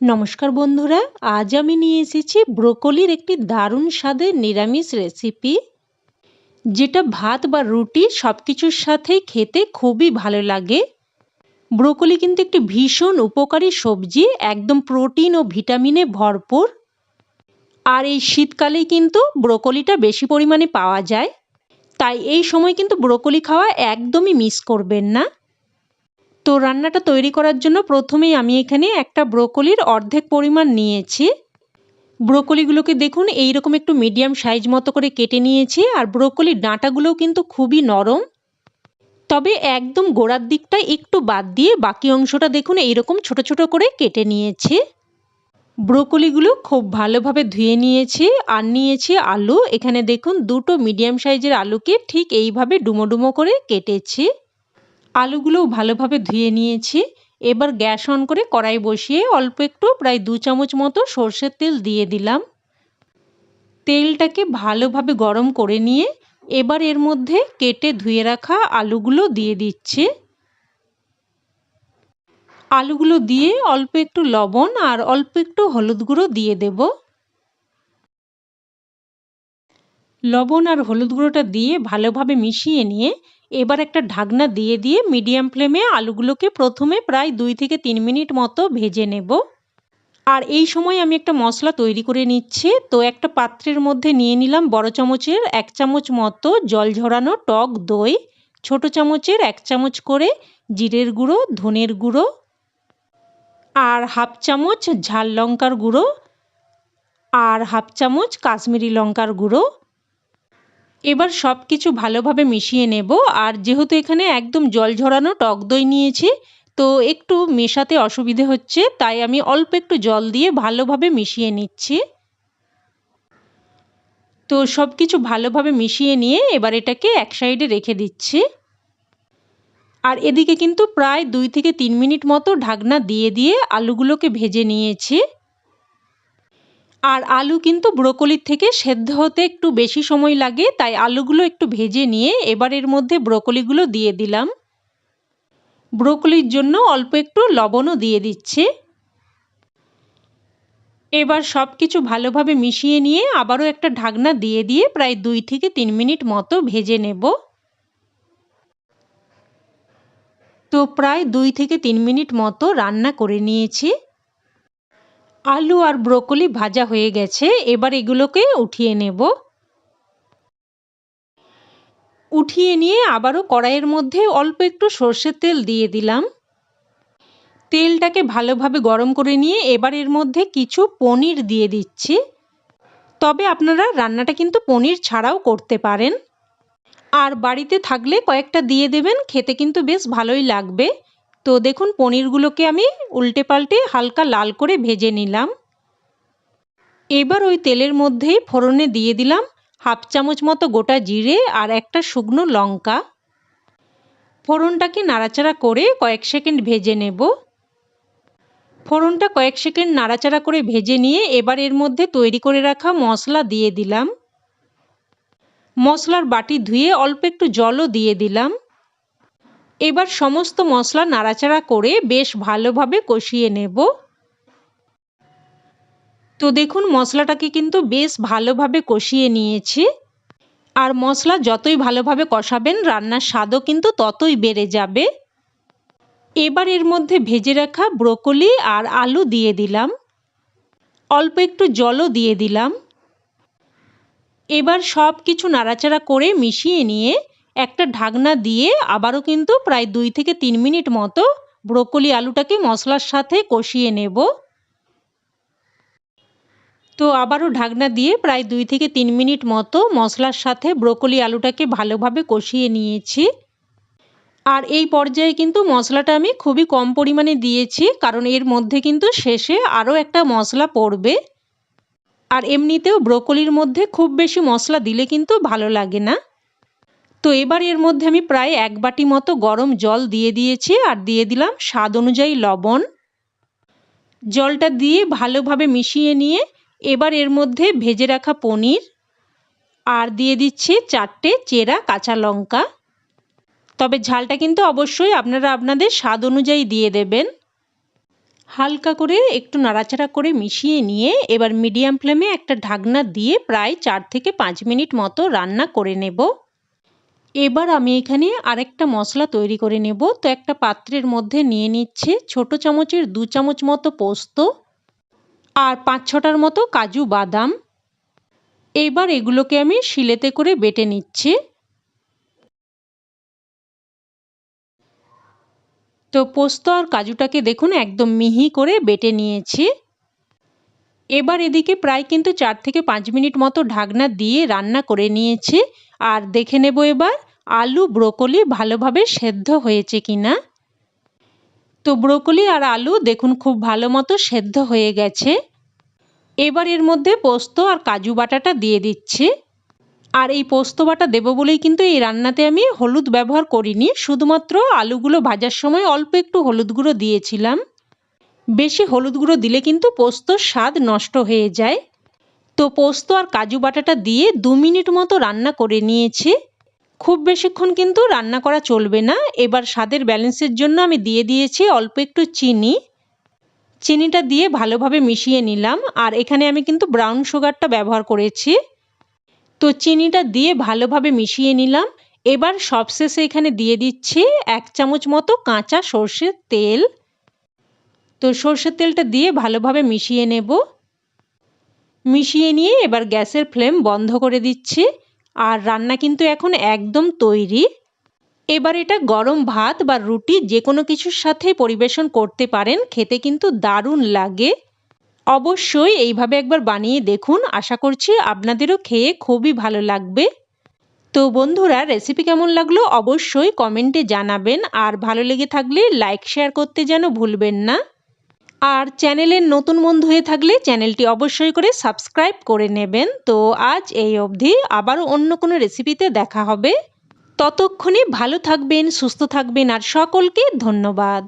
নমস্কার বন্ধুরা, আজ আমি নিয়ে এসেছি ব্রোকলির একটি দারুণ স্বাদের নিরামিষ রেসিপি যেটা ভাত বা রুটি সব কিছুর সাথেই খেতে খুবই ভালো লাগে। ব্রোকলি কিন্তু একটি ভীষণ উপকারী সবজি, একদম প্রোটিন ও ভিটামিনে ভরপুর। আর এই শীতকালেই কিন্তু ব্রোকলিটা বেশি পরিমাণে পাওয়া যায়। তাই এই সময় কিন্তু ব্রোকলি খাওয়া একদমই মিস করবেন না। তো রান্নাটা তৈরি করার জন্য প্রথমেই আমি এখানে একটা ব্রোকলির অর্ধেক পরিমাণ নিয়েছি। ব্রোকলিগুলোকে দেখুন এই রকম একটু মিডিয়াম সাইজ মতো করে কেটে নিয়েছি আর ব্রোকলির ডাঁটাগুলোও কিন্তু খুবই নরম। তবে একদম গোড়ার দিকটা একটু বাদ দিয়ে বাকি অংশটা দেখুন, এইরকম ছোট ছোট করে কেটে নিয়েছি। ব্রোকলিগুলো খুব ভালোভাবে ধুয়ে নিয়েছি আর নিয়েছি আলু। এখানে দেখুন, দুটো মিডিয়াম সাইজের আলুকে ঠিক এইভাবে ডুমো ডুমো করে কেটেছি। আলুগুলোও ভালোভাবে ধুয়ে নিয়েছি। এবার গ্যাস অন করে কড়াই বসিয়ে অল্প একটু প্রায় দু চামচ মতো সর্ষের তেল দিয়ে দিলাম। তেলটাকে ভালোভাবে গরম করে নিয়ে এবার এর মধ্যে কেটে ধুয়ে রাখা আলুগুলো দিয়ে দিচ্ছি। আলুগুলো দিয়ে অল্প একটু লবণ আর অল্প একটু হলুদ গুঁড়ো দিয়ে দেব। লবণ আর হলুদ গুঁড়োটা দিয়ে ভালোভাবে মিশিয়ে নিয়ে এবার একটা ঢাকনা দিয়ে দিয়ে মিডিয়াম ফ্লেমে আলুগুলোকে প্রথমে প্রায় দুই থেকে তিন মিনিট মতো ভেজে নেব। আর এই সময় আমি একটা মশলা তৈরি করে নিচ্ছি। তো একটা পাত্রের মধ্যে নিয়ে নিলাম বড় চামচের এক চামচ মতো জল ঝরানো টক দই, ছোট চামচের এক চামচ করে জিরের গুঁড়ো, ধনের গুঁড়ো আর হাফ চামচ ঝাল লঙ্কার গুঁড়ো আর হাফ চামচ কাশ্মীরি লঙ্কার গুঁড়ো এবার সব কিছু ভালোভাবে মিশিয়ে নেব। আর যেহেতু এখানে একদম জল ঝরানো টক দই নিয়েছি, তো একটু মেশাতে অসুবিধে হচ্ছে, তাই আমি অল্প একটু জল দিয়ে ভালোভাবে মিশিয়ে নিচ্ছি। তো সব কিছু ভালোভাবে মিশিয়ে নিয়ে এবার এটাকে এক সাইডে রেখে দিচ্ছি। আর এদিকে কিন্তু প্রায় দুই থেকে তিন মিনিট মতো ঢাকনা দিয়ে দিয়ে আলুগুলোকে ভেজে নিয়েছি। আর আলু কিন্তু ব্রোকলির থেকে সেদ্ধ হতে একটু বেশি সময় লাগে, তাই আলুগুলো একটু ভেজে নিয়ে এবার এর মধ্যে ব্রোকলিগুলো দিয়ে দিলাম। ব্রোকলির জন্য অল্প একটু লবণও দিয়ে দিচ্ছে। এবার সব কিছু ভালোভাবে মিশিয়ে নিয়ে আবারও একটা ঢাকনা দিয়ে দিয়ে প্রায় দুই থেকে তিন মিনিট মতো ভেজে নেব। তো প্রায় দুই থেকে তিন মিনিট মতো রান্না করে নিয়েছি। আলু আর ব্রোকলি ভাজা হয়ে গেছে, এবার এগুলোকে উঠিয়ে নেব। উঠিয়ে নিয়ে আবারও কড়াইয়ের মধ্যে অল্প একটু সর্ষের তেল দিয়ে দিলাম। তেলটাকে ভালোভাবে গরম করে নিয়ে এবার এর মধ্যে কিছু পনির দিয়ে দিচ্ছি। তবে আপনারা রান্নাটা কিন্তু পনির ছাড়াও করতে পারেন। আর বাড়িতে থাকলে কয়েকটা দিয়ে দেবেন, খেতে কিন্তু বেশ ভালোই লাগবে। তো দেখুন, পনিরগুলোকে আমি উল্টে পাল্টে হালকা লাল করে ভেজে নিলাম। এবার ওই তেলের মধ্যেই ফোড়নে দিয়ে দিলাম হাফ চামচ মতো গোটা জিরে আর একটা শুকনো লঙ্কা। ফোড়নটাকে নাড়াচাড়া করে কয়েক সেকেন্ড ভেজে নেব। ফোড়নটা কয়েক সেকেন্ড নাড়াচাড়া করে ভেজে নিয়ে এবার এর মধ্যে তৈরি করে রাখা মশলা দিয়ে দিলাম। মশলার বাটি ধুয়ে অল্প একটু জলও দিয়ে দিলাম। এবার সমস্ত মশলা নাড়াচাড়া করে বেশ ভালোভাবে কষিয়ে নেব। তো দেখুন, মশলাটাকে কিন্তু বেশ ভালোভাবে কষিয়ে নিয়েছি। আর মশলা যতই ভালোভাবে কষাবেন, রান্নার স্বাদও কিন্তু ততই বেড়ে যাবে। এবার এর মধ্যে ভেজে রাখা ব্রোকলি আর আলু দিয়ে দিলাম। অল্প একটু জলও দিয়ে দিলাম। এবার সব কিছু নাড়াচাড়া করে মিশিয়ে নিয়ে একটা ঢাকনা দিয়ে আবারও কিন্তু প্রায় দুই থেকে তিন মিনিট মতো ব্রোকলি আলুটাকে মশলার সাথে কষিয়ে নেব। তো আবারও ঢাকনা দিয়ে প্রায় দুই থেকে তিন মিনিট মতো মশলার সাথে ব্রোকলি আলুটাকে ভালোভাবে কষিয়ে নিয়েছি। আর এই পর্যায়ে কিন্তু মশলাটা আমি খুবই কম পরিমাণে দিয়েছি, কারণ এর মধ্যে কিন্তু শেষে আরও একটা মশলা পড়বে। আর এমনিতেও ব্রোকলির মধ্যে খুব বেশি মশলা দিলে কিন্তু ভালো লাগে না। তো এবার এর মধ্যে আমি প্রায় এক বাটি মতো গরম জল দিয়ে দিয়েছি আর দিয়ে দিলাম স্বাদ অনুযায়ী লবণ। জলটা দিয়ে ভালোভাবে মিশিয়ে নিয়ে এবার এর মধ্যে ভেজে রাখা পনির আর দিয়ে দিচ্ছি চারটে চেরা কাঁচা লঙ্কা। তবে ঝালটা কিন্তু অবশ্যই আপনারা আপনাদের স্বাদ অনুযায়ী দিয়ে দেবেন। হালকা করে একটু নাড়াচাড়া করে মিশিয়ে নিয়ে এবার মিডিয়াম ফ্লেমে একটা ঢাকনা দিয়ে প্রায় চার থেকে পাঁচ মিনিট মতো রান্না করে নেব। এবার আমি এখানে আরেকটা মশলা তৈরি করে নেব। তো একটা পাত্রের মধ্যে নিয়ে নিচ্ছে ছোট চামচের দু চামচ মতো পোস্ত আর পাঁচ ছটার মতো কাজু বাদাম। এবার এগুলোকে আমি শিলেতে করে বেটে নিচ্ছি। তো পোস্ত আর কাজুটাকে দেখুন একদম মিহি করে বেটে নিয়েছি। এবার এদিকে প্রায় কিন্তু চার থেকে পাঁচ মিনিট মতো ঢাকনা দিয়ে রান্না করে নিয়েছি। আর দেখে নেব এবার আলু ব্রোকলি ভালোভাবে সেদ্ধ হয়েছে কিনা। তো ব্রোকলি আর আলু দেখুন খুব ভালো মতো সেদ্ধ হয়ে গেছে। এবার এর মধ্যে পোস্ত আর কাজু বাটাটা দিয়ে দিচ্ছি। আর এই পোস্ত বাটা দেবো বলেই কিন্তু এই রান্নাতে আমি হলুদ ব্যবহার করিনি, শুধুমাত্র আলুগুলো ভাজার সময় অল্প একটু হলুদ গুঁড়ো দিয়েছিলাম। বেশি হলুদ গুঁড়ো দিলে কিন্তু পোস্তর স্বাদ নষ্ট হয়ে যায়। তো পোস্ত আর কাজু বাটাটা দিয়ে দু মিনিট মতো রান্না করে নিয়েছি। খুব বেশিক্ষণ কিন্তু রান্না করা চলবে না। এবার স্বাদের ব্যালেন্সের জন্য আমি দিয়ে দিয়েছি অল্প একটু চিনি। চিনিটা দিয়ে ভালোভাবে মিশিয়ে নিলাম। আর এখানে আমি কিন্তু ব্রাউন সুগারটা ব্যবহার করেছি। তো চিনিটা দিয়ে ভালোভাবে মিশিয়ে নিলাম। এবার সবশেষে এখানে দিয়ে দিচ্ছি এক চামচ মতো কাঁচা সর্ষের তেল। তো সর্ষের তেলটা দিয়ে ভালোভাবে মিশিয়ে নেব। মিশিয়ে নিয়ে এবার গ্যাসের ফ্লেম বন্ধ করে দিচ্ছি। আর রান্না কিন্তু এখন একদম তৈরি। এবার এটা গরম ভাত বা রুটি যে কোনো কিছুর সাথে পরিবেশন করতে পারেন, খেতে কিন্তু দারুণ লাগে। অবশ্যই এইভাবে একবার বানিয়ে দেখুন, আশা করছি আপনাদেরও খেয়ে খুবই ভালো লাগবে। তো বন্ধুরা, রেসিপি কেমন লাগল অবশ্যই কমেন্টে জানাবেন। আর ভালো লেগে থাকলে লাইক, শেয়ার করতে যেন ভুলবেন না। আর চ্যানেলের নতুন বন্ধু হয়ে থাকলে চ্যানেলটি অবশ্যই করে সাবস্ক্রাইব করে নেবেন। তো আজ এই অবধি আবারও অন্য কোনো রেসিপিতে দেখা হবে। ততক্ষণে ভালো থাকবেন, সুস্থ থাকবেন আর সকলকে ধন্যবাদ।